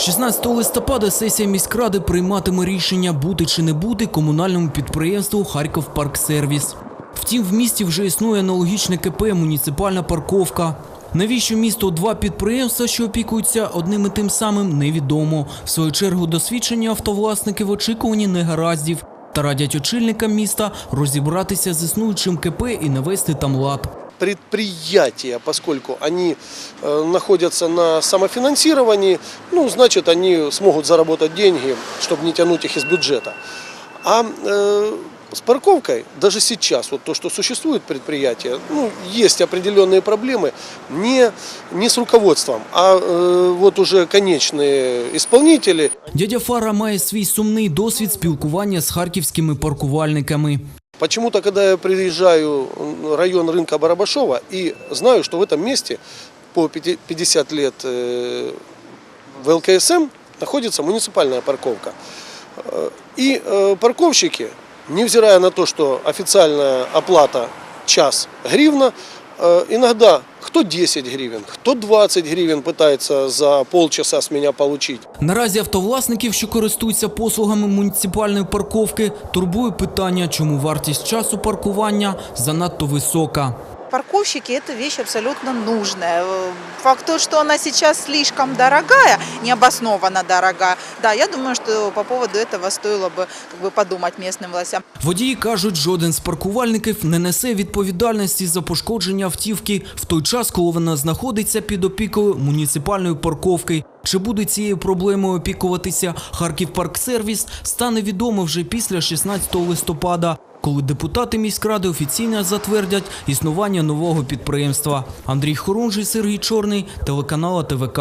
16 листопада сесія міськради прийматиме рішення бути чи не бути комунальному підприємству Харків Парксервіс. Втім, в місті вже існує аналогічне КП муніципальна парковка. Навіщо місто два підприємства, що опікуються одним і тим самим, невідомо. В свою чергу досвідчені автовласники в очікуванні негараздів та радять очільникам міста розібратися з існуючим КП і навести там лад предприятия, поскольку они э, находятся на самофинансировании, ну, значит, они смогут заработать деньги, чтобы не тянуть их из бюджета. А э, с парковкой, даже сейчас, вот то, что существует предприятие, ну, есть определенные проблемы не, не с руководством, а э, вот уже конечные исполнители, Дядя Фара має свій сумний досвід спілкування з харківськими паркувальниками. Почему-то, когда я приезжаю в район рынка Барабашова и знаю, что в этом месте по 50 лет э, в ЛКСМ находится муниципальная парковка. Э, И э, парковщики, невзирая на то, что официальная оплата час гривна, э, иногда Хто 10 гривень, хто 20 гривень пытается за полчаса с меня получить. Наразі автовласників, що користуються послугами муніципальної парковки, турбує питання, чому вартість часу паркування занадто висока Парковщики – это вещь абсолютно нужная. Э, Факт то, что она сейчас слишком дорогая, необоснованно дорогая, да, я думаю, что по поводу этого стоило бы как бы, подумать местным властям. Водії кажуть, жоден з паркувальників не несе відповідальності за пошкодження автівки в той час, коли вона знаходиться під опікою муніципальної парковки. Чи буде цією проблемою опікуватися Харків Парксервіс, стане відомо вже після 16 листопада, коли депутати міськради офіційно затвердять існування нового підприємства. Андрій Хорунжий, Сергій Чорний, телеканал ТВК.